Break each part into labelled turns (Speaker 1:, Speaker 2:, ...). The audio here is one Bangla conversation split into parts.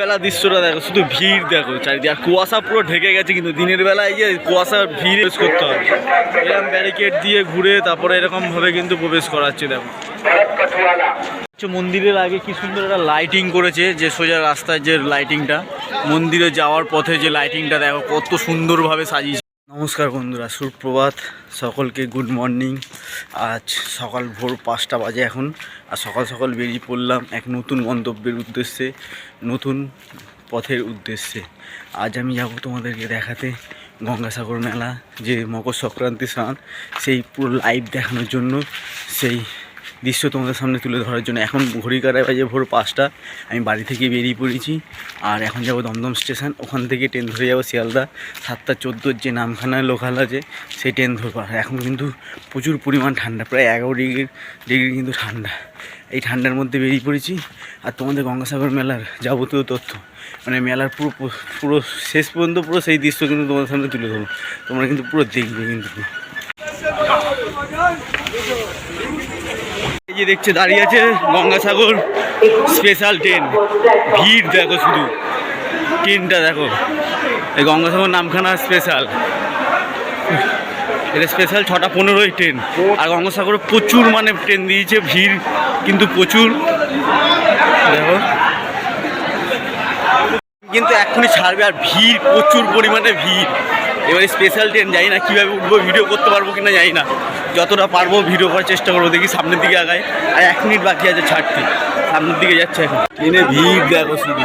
Speaker 1: বেলা দৃশ্যটা দেখো, শুধু ভিড় দেখো, চারিদিকে। আর কুয়াশা পুরো ঢেকে গেছে, কিন্তু দিনের বেলায় যে কুয়াশা ভিড় ইউজ করতে হবে। এরকম ব্যারিকেড দিয়ে ঘুরে তারপরে এরকম ভাবে কিন্তু প্রবেশ করাচ্ছে, দেখো। মন্দিরের আগে কি সুন্দর একটা লাইটিং করেছে, যে সোজা রাস্তায় যে লাইটিংটা মন্দিরে যাওয়ার পথে যে লাইটিংটা দেখো কত সুন্দরভাবে সাজিয়েছে। নমস্কার বন্ধুরা, সুপ্রভাত। সকলকে গুড মর্নিং আজ সকাল ভোর পাঁচটা বাজে এখন, আর সকাল সকাল বেরিয়ে পড়লাম এক নতুন গন্তব্যের উদ্দেশ্যে, নতুন পথের উদ্দেশ্যে। আজ আমি যাব তোমাদেরকে দেখাতে গঙ্গাসাগর মেলা, যে মকর সংক্রান্তি স্নান, সেই পুরো লাইভ দেখানোর জন্য, সেই দৃশ্য তোমাদের সামনে তুলে ধরার জন্য। এখন ঘড়ি কাটায় বাজে ভোর পাঁচটা, আমি বাড়ি থেকে বেরিয়ে পড়েছি। আর এখন যাব দমদম স্টেশন, ওখান থেকে ট্রেন ধরে যাব শিয়ালদা। সাতটা চোদ্দোর যে নামখানা লোকাল আছে, সেই ট্রেন ধরবো। এখন কিন্তু প্রচুর পরিমাণ ঠান্ডা, প্রায় এগারো ডিগ্রি ডিগ্রি কিন্তু ঠান্ডা। এই ঠান্ডার মধ্যে বেরিয়ে পড়েছি। আর তোমাদের গঙ্গাসাগর মেলার যাবতীয় তথ্য। মানে মেলার পুরো পুরো, শেষ পর্যন্ত পুরো সেই দৃশ্য কিন্তু তোমাদের সামনে তুলে ধরবো। তোমরা কিন্তু পুরো দেখবে কিন্তু। এই যে দেখছে, দাঁড়িয়ে আছে গঙ্গাসাগর স্পেশাল ট্রেন ভিড় দেখো শুধু। ট্রেনটা দেখো। এই গঙ্গাসাগর নামখানা স্পেশাল এটা স্পেশাল ছটা পনেরোই ট্রেন আর গঙ্গাসাগরে প্রচুর মানে ট্রেন দিয়েছে, ভিড় কিন্তু প্রচুর। দেখো। কিন্তু এখনই ছাড়বে আর ভিড়, প্রচুর পরিমাণে ভিড়। এবারে স্পেশাল ট্রেন যাই না কীভাবে উঠবো ভিডিও করতে পারব কিনা যাই না। যতটা পারব ভিডিও করার চেষ্টা করব দেখি সামনের দিকে আগায়। আর এক মিনিট বাকি আছে ছাড়তে। সামনের দিকে যাচ্ছে এখন। ট্রেনে ভিড় দেখো শুধু।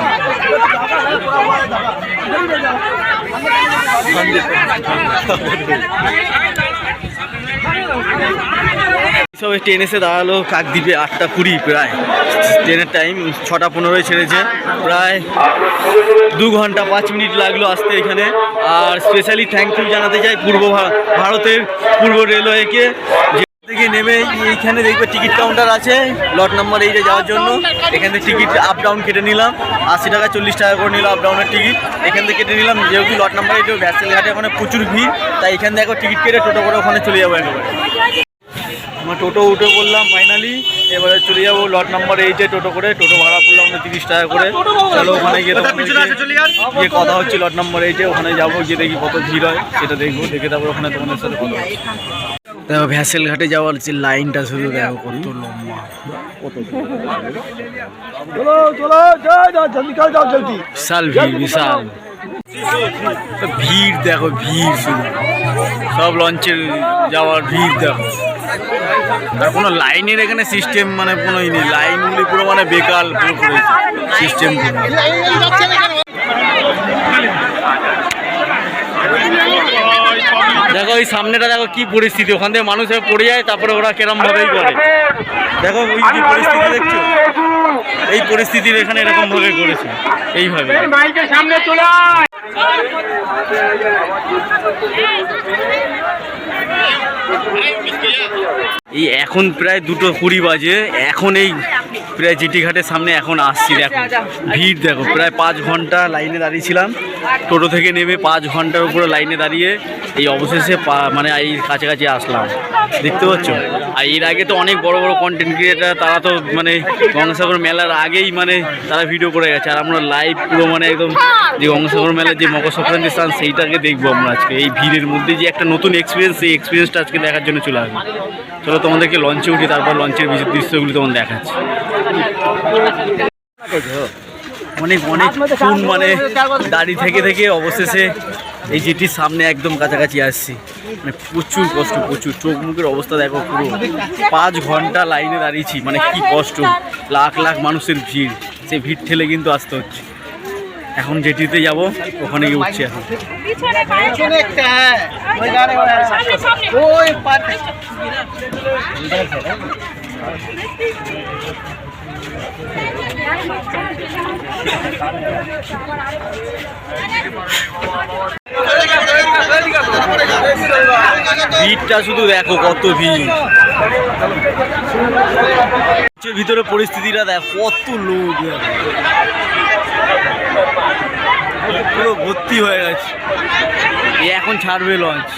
Speaker 1: সবে ট্রেন এসে দাঁড়াল কাকদ্বীপে আটটা কুড়ি প্রায়। ট্রেনের টাইম ছটা পনেরোয় ছেড়েছে। প্রায় দু ঘণ্টা পাঁচ মিনিট লাগল আসতে এখানে। আর স্পেশালি থ্যাংক ইউ জানাতে চাই পূর্ব ভারতের পূর্ব রেলওয়েকে থেকে নেমে এইখানে দেখবে টিকিট কাউন্টার আছে। লট নাম্বার এইটে যাওয়ার জন্য। এখান থেকে টিকিট আপ ডাউন কেটে নিলাম। আশি টাকা চল্লিশ টাকা করে নিলাম আপ ডাউনের টিকিট এখান থেকে কেটে নিলাম। যেহেতু লট নাম্বার এইটে ভ্যাসেল ঘাটে ওখানে প্রচুর ভিড়। তাই এখান থেকে এখন টিকিট কেটে টোটো করে ওখানে চলে যাব একেবারে। আমার টোটো উঠে বললাম ফাইনালি এবারে চলে যাব লট নাম্বার এইটে টোটো করে। টোটো ভাড়া পড়লাম আমরা তিরিশ টাকা করে। চলো ওখানে গিয়ে গিয়ে কথা হচ্ছে লট নাম্বার এইটে ওখানে যাব গিয়ে দেখি কত ভিড় হয়। সেটা দেখব দেখে তারপর ওখানে তোমাদের সাথে কথা। দেখো ভ্যাসেল ঘাটে যাওয়ার যে লাইনটা শুধু দেখো কত লম্বা বিশাল ভিড় বিশাল ভিড় দেখো ভিড় শুধু সব লঞ্চের যাওয়ার ভিড় দেখো আর কোনো লাইনের এখানে সিস্টেম মানে কোনো ই নেই লাইনগুলি পুরো মানে বেকার পুরো সিস্টেম দেখো এই সামনেটা দেখো কি পরিস্থিতি। ওখান থেকে মানুষ পড়ে যায় তারপরে ওরা কেরম ভাবেই করে। দেখো ওই কি পরিস্থিতি দেখছ? এই পরিস্থিতির এখানে এরকম ভাবে করেছে এইভাবে। এই এখন প্রায় দুটো কুড়ি বাজে। এখন এই প্রায় জিটি ঘাটের সামনে এখন আসছি দেখো। ভিড় দেখো প্রায় পাঁচ ঘণ্টা লাইনে দাঁড়িয়েছিলাম টোটো থেকে নেমে পাঁচ ঘণ্টার উপরে লাইনে দাঁড়িয়ে এই অবশেষে পা- মানে এই কাছাকাছি আসলাম। দেখতে পাচ্ছ? আর এর আগে তো অনেক বড় বড় কন্টেন্ট ক্রিয়েটার তারা তো মানে গঙ্গাসাগর মেলার আগেই মানে তারা ভিডিও করে গেছে। আর আমরা লাইভ পুরো মানে একদম যে গঙ্গাসাগর মেলার যে মকর সংক্রান্তি স্থান সেইটাকে দেখব আমরা আজকে। এই ভিড়ের মধ্যে যে একটা নতুন এক্সপিরিয়েন্স সেই এক্সপিরিয়েন্সটা আজকে দেখার জন্য চলে আসব। চলো তোমাদেরকে লঞ্চে উঠি, তারপর লঞ্চের দৃশ্যগুলি তোমার দেখাচ্ছি। অনেক অনেক অনেকক্ষণ মানে দাঁড়িয়ে থেকে থেকে অবশেষে এই যেটির সামনে একদম কাছাকাছি আসছি। মানে প্রচুর কষ্ট, প্রচুর। চোখ মুখের অবস্থা দেখো পুরো। পাঁচ ঘণ্টা লাইনে দাঁড়িয়েছি মানে কি কষ্ট। লাখ লাখ মানুষের ভিড়। সেই ভিড় ঠেলে কিন্তু আসতে হচ্ছে। এখন যেটিতে যাব, ওখানে গিয়ে উঠছি এখন ভিড়টা শুধু দেখো কত ভিড় ভিতরে পরিস্থিতিটা দেখ, কত লোক। পুরো ভর্তি হয়ে গেছে। এখন ছাড়বে লঞ্চ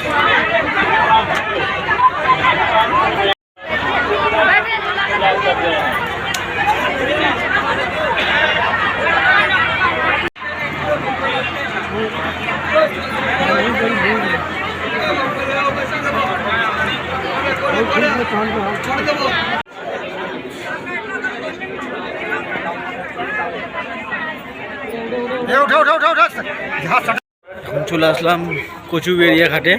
Speaker 1: এখন চলে আসলাম কচু কচুবেরিয়া ঘাটে।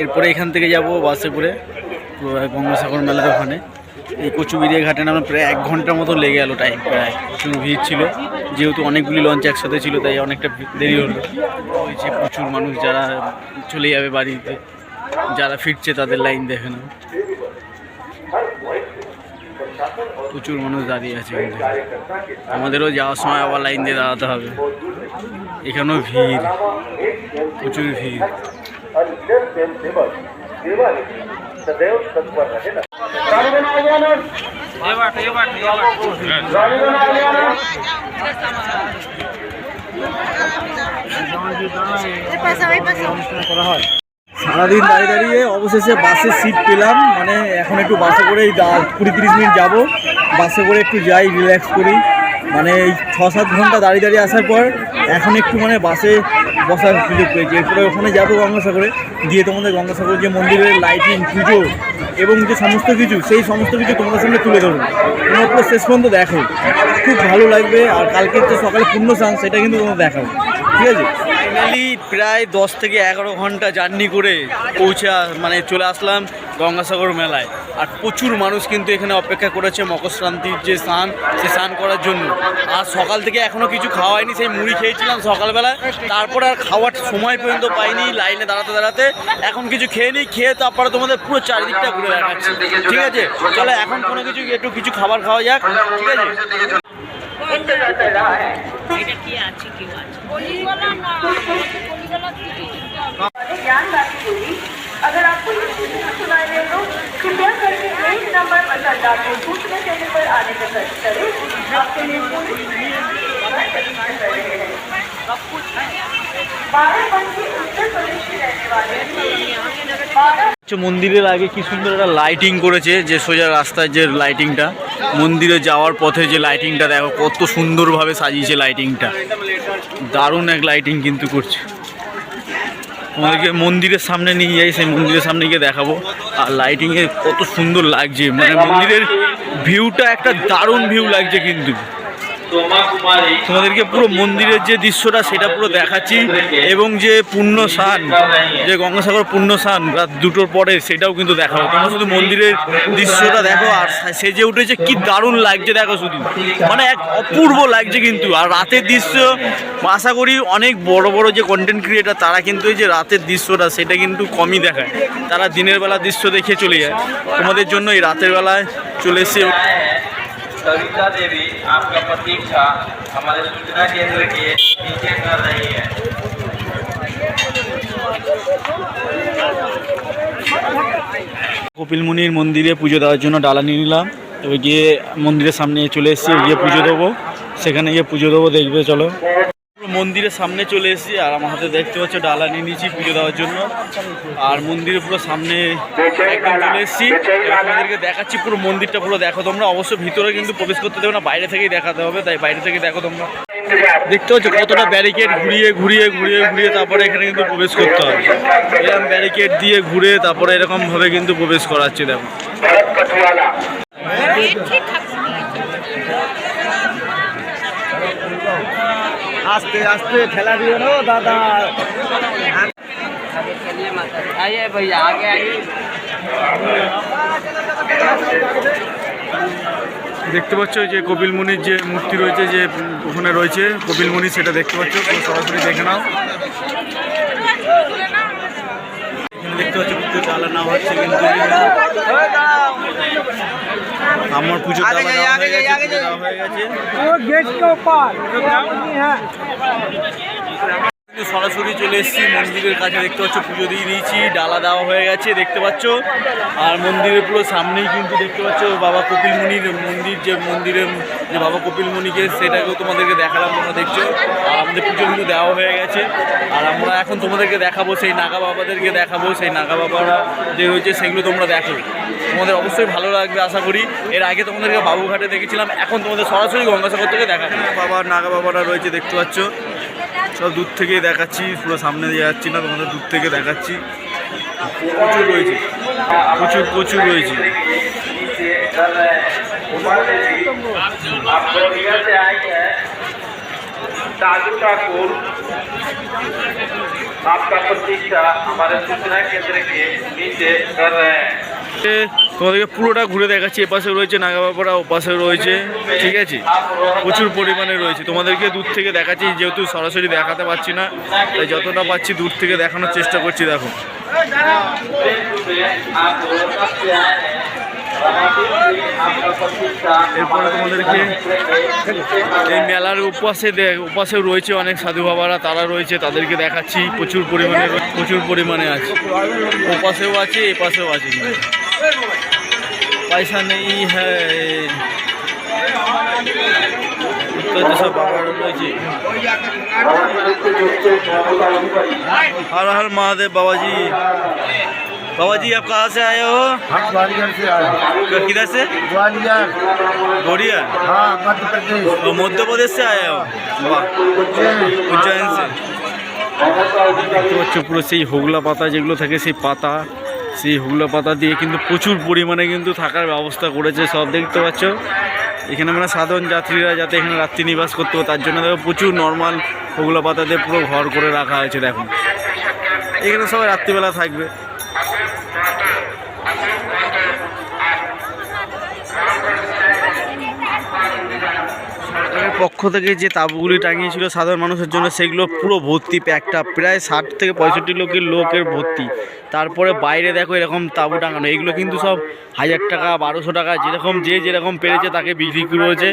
Speaker 1: এরপরে এখান থেকে যাব বাসে করে গঙ্গাসাগর মেলার ওখানে। এই কচু কচুবেরিয়া ঘাটে নামে প্রায় এক ঘণ্টার মতো লেগে গেলো টাইম প্রায় প্রচুর ভিড় ছিল। যেহেতু অনেকগুলি লঞ্চ একসাথে ছিল, তাই অনেকটা দেরি হলো। ওই যে প্রচুর মানুষ যারা চলে যাবে বাড়িতে, যারা ফিরছে তাদের লাইন দেখে না প্রচুর মানুষ দাঁড়িয়ে আছে আমাদেরও যাওয়ার সময় আবার লাইন দিয়ে দাঁড়াতে হবে। এখানেও ভিড়, প্রচুর ভিড়। সারাদিন দাঁড়িয়ে দাঁড়িয়ে অবশেষে বাসের সিট পেলাম। মানে এখন একটু বাসে করেই কুড়ি তিরিশ মিনিট যাব। বাসে করে একটু যাই রিল্যাক্স করি। মানে এই ছ সাত ঘণ্টা দাঁড়িয়ে দাঁড়িয়ে আসার পর এখন একটু মানে বাসে বসার সুযোগ পেয়েছি। এরপরে ওখানে যাব গঙ্গাসাগরে, গিয়ে তোমাদের গঙ্গাসাগর যে মন্দিরের লাইটিং পুজো এবং যে সমস্ত কিছু, সেই সমস্ত কিছু তোমাদের সামনে তুলে ধরুন তোমরা পুরো শেষ পর্যন্ত দেখো। খুব ভালো লাগবে আর কালকের যে সকালে পূর্ণ স্নান, সেটা কিন্তু তোমরা দেখাবো ঠিক আছে? ফাইনালি প্রায় দশ থেকে এগারো ঘণ্টা জার্নি করে পৌঁছা মানে চলে আসলাম গঙ্গাসাগর মেলায়। আর প্রচুর মানুষ কিন্তু এখানে অপেক্ষা করেছে মকর সংক্রান্তির যে স্নান, সে স্নান করার জন্য। আর সকাল থেকে এখনও কিছু খাওয়া হয়নি, সেই মুড়ি খেয়েছিলাম সকালবেলায়। তারপর আর খাওয়ার সময় পর্যন্ত পাইনি, লাইনে দাঁড়াতে দাঁড়াতে। এখন কিছু খেয়ে নিই, খেয়ে তারপরে তোমাদের পুরো চারিদিকটা ঘুরে দেখাচ্ছি। ঠিক আছে? চলো, এখন কোনো কিছু, একটু কিছু খাবার খাওয়া যাক। ঠিক আছে?
Speaker 2: এটা কি আছে কেউ আছে
Speaker 3: ज्ञानदायी होगी अगर आपको ये सूचना सुनाई दे तो कृपया करके एक नंबर पर सरकार को सूचना देने पर आने का खर्च करें आपके लिए पुलिस कर रहे हैं बाराबंकी उत्तर प्रदेश के रहने वाले बारह
Speaker 1: হচ্ছে মন্দিরের আগে কি সুন্দর একটা লাইটিং করেছে যে সোজা রাস্তার যে লাইটিংটা মন্দিরে যাওয়ার পথে যে লাইটিংটা দেখো কত সুন্দরভাবে সাজিয়েছে লাইটিংটা দারুণ এক লাইটিং কিন্তু করছে। তোমাদেরকে মন্দিরের সামনে নিয়ে যাই, সেই মন্দিরের সামনে গিয়ে দেখাবো। আর লাইটিংয়ে কত সুন্দর লাগছে। মানে মন্দিরের ভিউটা একটা দারুণ ভিউ লাগছে কিন্তু। তোমাদেরকে পুরো মন্দিরের যে দৃশ্যটা সেটা পুরো দেখাচ্ছি। এবং যে পূর্ণ স্নান যে গঙ্গাসাগর পূর্ণ স্নান রাত দুটোর পরে সেটাও কিন্তু দেখাবো। তোমরা শুধু মন্দিরের দৃশ্যটা দেখো আর সেজে উঠেছে কি দারুণ লাগছে দেখো শুধু। মানে এক অপূর্ব লাগছে কিন্তু। আর রাতের দৃশ্য আশা করি অনেক বড় বড় যে কন্টেন্ট ক্রিয়েটার তারা কিন্তু এই যে রাতের দৃশ্যটা সেটা কিন্তু কমই দেখায়। তারা দিনের বেলা দৃশ্য দেখে চলে যায়। তোমাদের জন্য এই রাতের বেলায় চলে এসে
Speaker 4: सविता देवी आपका प्रतीक्षा हमारे सूचना केंद्र के नीचे कर रही है
Speaker 1: কপিল মুনির মন্দিরে পুজো দেওয়ার জন্য ডালা নিয়ে নিলাম এবার গিয়ে মন্দিরের সামনে চলে এসেছি গিয়ে পুজো দেবো সেখানে গিয়ে পুজো দেবো দেখবে চলো পুরো মন্দিরের সামনে চলে এসেছি, আর আমার হাতে দেখতে পাচ্ছ ডালা নিয়ে নিয়েছি পুজো দেওয়ার জন্য। আর মন্দিরের পুরো সামনে চলে এসেছি। এবার তোমাদেরকে দেখাচ্ছি পুরো মন্দিরটা পুরো। দেখো তোমরা, অবশ্য ভিতরে কিন্তু প্রবেশ করতে দেবে না, বাইরে থেকেই দেখাতে হবে, তাই বাইরে থেকে দেখো তোমরা। দেখতে পাচ্ছ কতটা ব্যারিকেড ঘুরিয়ে ঘুরিয়ে ঘুরিয়ে ঘুরিয়ে, তারপরে এখানে কিন্তু প্রবেশ করতে হবে। এরকম ব্যারিকেড দিয়ে ঘুরে তারপরে এরকম ভাবে কিন্তু প্রবেশ করাচ্ছে, দেখো।
Speaker 5: আস্তে আস্তে ঠেলা দিও না দাদা
Speaker 2: आइए भैया आगे आइए
Speaker 1: দেখতে পাচ্ছ যে কপিল মুনির যে মূর্তি রয়েছে যে ওখানে রয়েছে কপিল মুনি সেটা দেখতে পাচ্ছ তোমরা সরাসরি দেখে নাও এখানে দেখতে পাচ্ছ পুজো চালানো হচ্ছে কিন্তু আমার পুজো দেওয়া দেওয়া হয়ে গেছে Yeah. সরাসরি চলে এসেছি মন্দিরের কাছে, দেখতে পাচ্ছ পুজো দিয়ে দিয়েছি, ডালা দেওয়া হয়ে গেছে, দেখতে পাচ্ছ। আর মন্দিরের পুরো সামনেই কিন্তু দেখতে পাচ্ছ বাবা কপিল মুনির মন্দির, যে মন্দিরের, যে বাবা কপিল মুনিকে সেটাকেও তোমাদেরকে দেখালাম, তোমরা দেখছ। আর আমাদের পুজো কিন্তু দেওয়া হয়ে গেছে। আর আমরা এখন তোমাদেরকে দেখাবো, সেই নাগা বাবাদেরকে দেখাবো, সেই নাগা বাবারা যে রয়েছে, সেগুলো তোমরা দেখো। তোমাদের অবশ্যই ভালো লাগবে, আশা করি। এর আগে তোমাদেরকে বাবুঘাটে দেখেছিলাম, এখন তোমাদের সরাসরি গঙ্গাসাগর থেকে দেখা বাবা, নাগা বাবারা রয়েছে, দেখতে পাচ্ছ। সব দূর থেকেই দেখাচ্ছি পুরো সামনে দিয়ে যাচ্ছি না তোমাদের দূর থেকে দেখাচ্ছি প্রচুর রয়েছে প্রচুর প্রচুর রয়েছে
Speaker 4: नीचे कर रहे हैं उमा देवी आप बोरिया से आई है ताजू ठाकुर आपका प्रतीक्षा हमारे सूचना केंद्र के नीचे कर रहे हैं
Speaker 1: এ, তোমাদেরকে পুরোটা ঘুরে দেখাচ্ছি। এপাশে রয়েছে নাগাবাপাড়া, ওপাশে রয়েছে, ঠিক আছে? প্রচুর পরিমাণে রয়েছে। তোমাদেরকে দূর থেকে দেখাচ্ছি, যেহেতু সরাসরি দেখাতে পারছি না, তাই যতটা পাচ্ছি দূর থেকে দেখানোর চেষ্টা করছি, দেখো। এরপরে তোমাদেরকে এই মেলার উপাসে উপাসেও রয়েছে অনেক সাধু বাবারা, তারা রয়েছে, তাদেরকে দেখাচ্ছি। প্রচুর পরিমাণে প্রচুর পরিমাণে আছে। উপাসেও আছে, এপাশেও আছে। পয়সা নেই হ্যাঁ তো সব বাবারা রয়েছে हर हर महादेव बाबा जी बाबा जी आप कहाँ से आए हो
Speaker 5: हम ग्वालियर से आए
Speaker 1: किधर से
Speaker 5: ग्वालियर
Speaker 1: गौड़िया
Speaker 5: हाँ मध्य प्रदेश
Speaker 1: तो मध्य प्रदेश से आए हो वाह উজ্জয়ন সে দেখতে পাচ্ছ পুরো সেই হোগলা পাতা যেগুলো থাকে সেই পাতা সেই হুগলা পাতা দিয়ে কিন্তু প্রচুর পরিমাণে কিন্তু থাকার ব্যবস্থা করেছে সব দেখতে পাচ্ছ। এখানে মানে সাধারণ যাত্রীরা যাতে এখানে রাত্রি নিবাস করতে তার জন্য দেখো প্রচুর নর্মাল হোগলা পাতা দিয়ে পুরো ঘর করে রাখা হয়েছে দেখুন এখানে সবাই রাত্রিবেলা থাকবে। সরকারের পক্ষ থেকে যে তাঁবুগুলি টাঙিয়েছিল সাধারণ মানুষের জন্য, সেগুলো পুরো ভর্তি, প্যাকটা প্রায় ষাট থেকে পঁয়ষট্টি লোকের লোকের ভর্তি। তারপরে বাইরে দেখো এরকম তাঁবু টাঙানো, এগুলো কিন্তু সব হাজার টাকা, বারোশো টাকা, যেরকম যে যেরকম পেরেছে তাকে বিক্রি করেছে।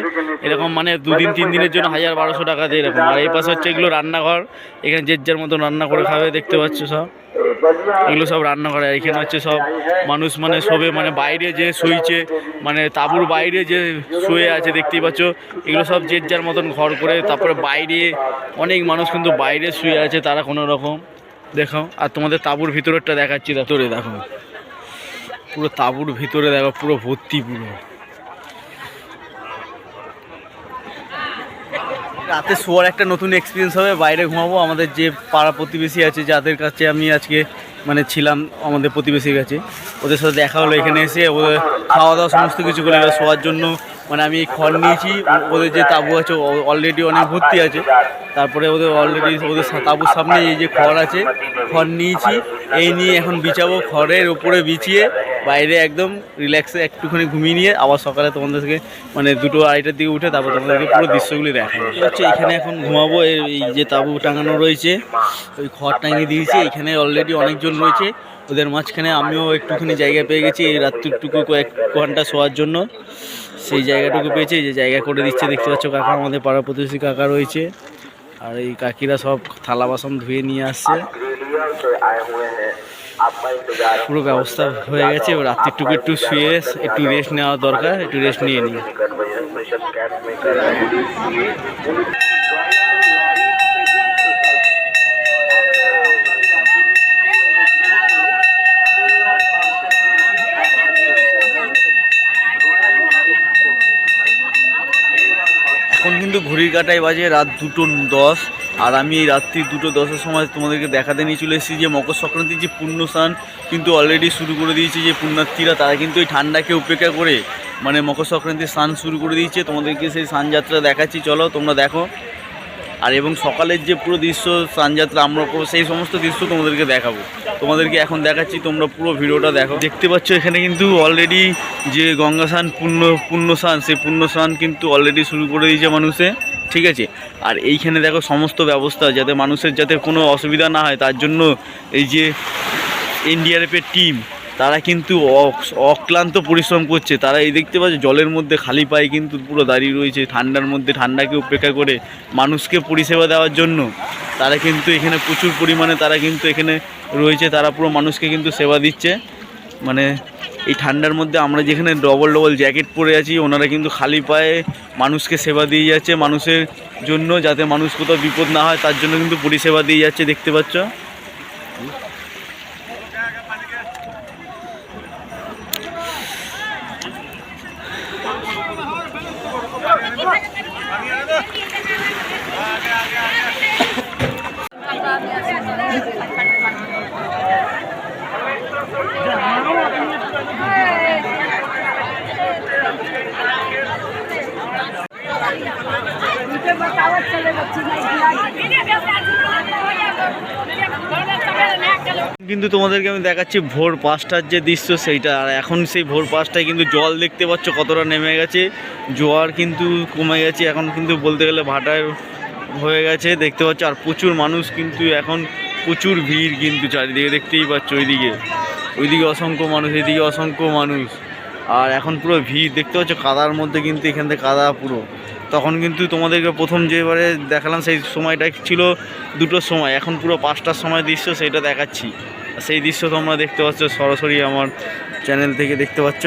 Speaker 1: এরকম মানে দুদিন, তিন দিনের জন্য হাজার বারোশো টাকা দিয়ে এরকম। আর এই পাশে হচ্ছে এগুলো রান্নাঘর, এখানে যে যার মতো রান্না করে খাবে দেখতে পাচ্ছ সব। এগুলো সব রান্না করে এখানে হচ্ছে সব মানুষ মানে সবে মানে বাইরে যে শুইছে মানে তাঁবুর বাইরে যে শুয়ে আছে দেখতেই পাচ্ছ। এগুলো সব যে যার মতন ঘর করে তারপরে বাইরে অনেক মানুষ কিন্তু বাইরে শুয়ে আছে, তারা কোনো রকম। দেখো, আর তোমাদের তাঁবুর ভিতরেরটা দেখাচ্ছি ভিতরে দেখো। পুরো তাঁবুর ভিতরে দেখো, পুরো ভর্তি পুরো। রাতে শোয়ার একটা নতুন এক্সপিরিয়েন্স হবে, বাইরে ঘুমাবো। আমাদের যে পাড়া প্রতিবেশী আছে, যাদের কাছে আমি আজকে মানে ছিলাম, আমাদের প্রতিবেশীর কাছে, ওদের সাথে দেখা হলো এখানে এসে, ওদের খাওয়া দাওয়া সমস্ত কিছু করে শোয়ার জন্য মানে আমি খড় নিয়েছি, ওদের যে তাঁবু আছে অলরেডি অনেক ভর্তি আছে। তারপরে ওদের অলরেডি ওদের তাঁবুর সামনে এই যে খড় আছে, খড় নিয়েছি। এই নিয়ে এখন বিছাবো, খড়ের ওপরে বিছিয়ে, বাইরে একদম রিল্যাক্সে একটুখানি ঘুমিয়ে নিয়ে আবার সকালে তোমাদেরকে মানে দুটো আড়াইটার দিকে উঠে তারপর তোমাদেরকে পুরো দৃশ্যগুলি দেখাবো। হচ্ছে এখানে এখন ঘুমাবো, এই যে তাঁবু টাঙানো রয়েছে, ওই খড় টাঙিয়ে দিয়েছি। এখানে অলরেডি অনেকজন রয়েছে, ওদের মাঝখানে আমিও একটুখানি জায়গা পেয়ে গেছি, এই রাত্রিটুকু কয়েক ঘণ্টা শোয়ার জন্য। সেই জায়গাটুকু পেয়েছে যে জায়গা করে দিচ্ছে, দেখতে পাচ্ছ কাকা আমাদের পাড়া প্রতিবেশী কাকা রয়েছে। আর এই কাকিরা সব থালা বাসন ধুয়ে নিয়ে আসছে। পুরো ব্যবস্থা হয়ে গেছে রাত্রিটুকু একটু শুয়ে একটু রেস্ট নেওয়া দরকার, একটু রেস্ট নিয়ে নিই। কিন্তু ঘড়ির কাটায় বাজে রাত দুটো দশ। আর আমি এই রাত্রি দুটো দশের সময় তোমাদেরকে দেখাতে নিয়ে চলে এসেছি যে মকর সংক্রান্তির যে পুণ্য স্নান, কিন্তু অলরেডি শুরু করে দিয়েছে যে পুণ্যার্থীরা, তারা কিন্তু এই ঠান্ডাকে উপেক্ষা করে মানে মকর সংক্রান্তির স্নান শুরু করে দিয়েছে। তোমাদেরকে সেই স্নানযাত্রা দেখাচ্ছি। চলো তোমরা দেখো। আর এবং সকালের যে পুরো দৃশ্য, স্নানযাত্রা আমরা করব সেই সমস্ত দৃশ্য তোমাদেরকে দেখাবো। তোমাদেরকে এখন দেখাচ্ছি, তোমরা পুরো ভিডিওটা দেখো। দেখতে পাচ্ছ এখানে কিন্তু অলরেডি যে গঙ্গা স্নান পুণ্য পুণ্য স্নান সেই পুণ্য স্নান কিন্তু অলরেডি শুরু করে দিয়েছে মানুষে, ঠিক আছে? আর এইখানে দেখো সমস্ত ব্যবস্থা, যাতে মানুষের যাতে কোনো অসুবিধা না হয়, তার জন্য এই যে এনডিআরএফের টিম তারা কিন্তু অক- অক্লান্ত পরিশ্রম করছে। তারা এই দেখতে পাচ্ছে, জলের মধ্যে খালি পায়ে কিন্তু পুরো দাঁড়িয়ে রয়েছে। ঠান্ডার মধ্যে ঠান্ডাকে উপেক্ষা করে মানুষকে পরিষেবা দেওয়ার জন্য। তারা কিন্তু এখানে প্রচুর পরিমাণে তারা কিন্তু এখানে রয়েছে। তারা পুরো মানুষকে কিন্তু সেবা দিচ্ছে। মানে এই ঠান্ডার মধ্যে আমরা যেখানে ডবল ডবল জ্যাকেট পরে আছি, ওনারা কিন্তু খালি পায়ে মানুষকে সেবা দিয়ে যাচ্ছে মানুষের জন্য, যাতে মানুষ কোথাও বিপদ না হয়, তার জন্য কিন্তু পরিষেবা দিয়ে যাচ্ছে, দেখতে পাচ্ছ? কিন্তু তোমাদেরকে আমি দেখাচ্ছি ভোর পাঁচটার যে দৃশ্য সেইটা। আর এখন সেই ভোর পাঁচটায় কিন্তু জল দেখতে পাচ্ছ কতটা নেমে গেছে। জোয়ার কিন্তু কমে গেছে। এখন কিন্তু বলতে গেলে ভাটায় হয়ে গেছে, দেখতে পাচ্ছ, আর প্রচুর মানুষ কিন্তু এখন প্রচুর ভিড় কিন্তু চারিদিকে, দেখতেই পাচ্ছ ওইদিকে। ওইদিকে অসংখ্য মানুষ, এদিকে অসংখ্য মানুষ। আর এখন পুরো ভিড়, দেখতে পাচ্ছ, কাদার মধ্যে কিন্তু এখান থেকে কাদা পুরো। তখন কিন্তু তোমাদেরকে প্রথম যেবারে দেখালাম, সেই সময়টা ছিল দুটোর সময়। এখন পুরো পাঁচটার সময় দৃশ্য সেটা দেখাচ্ছি। সেই দৃশ্য তোমরা দেখতে পাচ্ছ, সরাসরি আমার চ্যানেল থেকে দেখতে পাচ্ছ।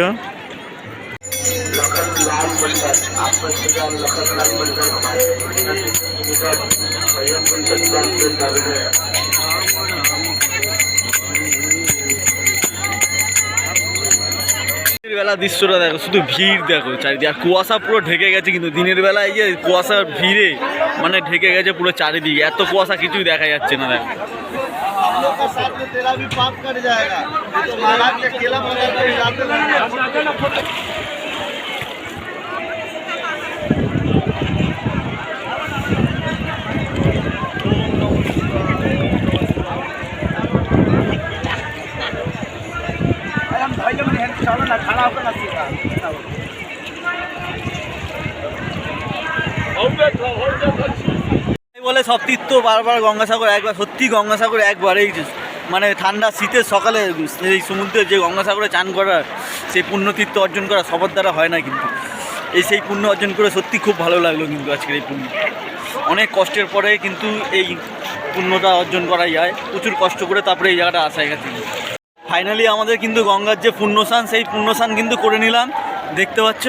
Speaker 1: বেলা দৃশ্যটা দেখো, শুধু ভিড় দেখো, চারিদিকে। আর কুয়াশা পুরো ঢেকে গেছে কিন্তু দিনের বেলা এই যে কুয়াশা ভিড়ে মানে ঢেকে গেছে পুরো চারিদিকে। এত কুয়াশা কিছুই দেখা যাচ্ছে না দেখো।
Speaker 5: পাপ के हिलाते रहेंगे
Speaker 1: এই বলে সব তীর্থ বারবার গঙ্গাসাগর একবার সত্যি গঙ্গাসাগর একবারেই মানে ঠান্ডা শীতের সকালে এই সমুদ্রে যে গঙ্গাসাগরে চান করার সেই পুণ্য তীর্থ অর্জন করা সবার দ্বারা হয় না কিন্তু এই সেই পুণ্য অর্জন করে সত্যি খুব ভালো লাগলো কিন্তু আজকের এই পুণ্য অনেক কষ্টের পরে কিন্তু এই পুণ্যটা অর্জন করা যায় প্রচুর কষ্ট করে তারপরে এই জায়গাটা আসা গেছে ফাইনালি আমাদের কিন্তু গঙ্গার যে পুণ্যস্নান সেই পুণ্যস্নান কিন্তু করে নিলাম। দেখতে পাচ্ছ?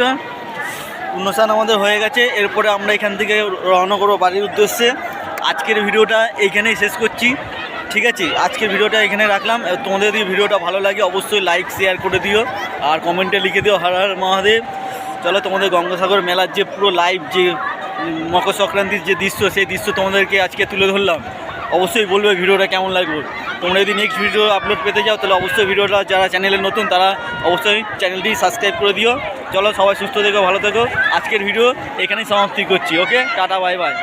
Speaker 1: পুণ্যস্নান আমাদের হয়ে গেছে। এরপরে আমরা এখান থেকে রওনা করব বাড়ির উদ্দেশ্যে। আজকের ভিডিওটা এইখানেই শেষ করছি। ঠিক আছে? আজকের ভিডিওটা এখানে রাখলাম। তোমাদের যদি ভিডিওটা ভালো লাগে অবশ্যই লাইক শেয়ার করে দিও। আর কমেন্টে লিখে দিও, হর হর মহাদেব। চলো তোমাদের গঙ্গাসাগর মেলার যে পুরো লাইভ যে মকর সংক্রান্তির যে দৃশ্য, সেই দৃশ্য তোমাদেরকে আজকে তুলে ধরলাম। অবশ্যই বলবে ভিডিওটা কেমন লাগল। তোমরা যদি নেক্সট ভিডিও আপলোড পেতে যাও তাহলে অবশ্যই ভিডিওটা যারা চ্যানেলে নতুন, তারা অবশ্যই চ্যানেলটি সাবস্ক্রাইব করে দিও। চলো সবাই সুস্থ থেকো, ভালো থেকো। আজকের ভিডিও এখানেই সমাপ্তি করছি ওকে টাটা বাই বাই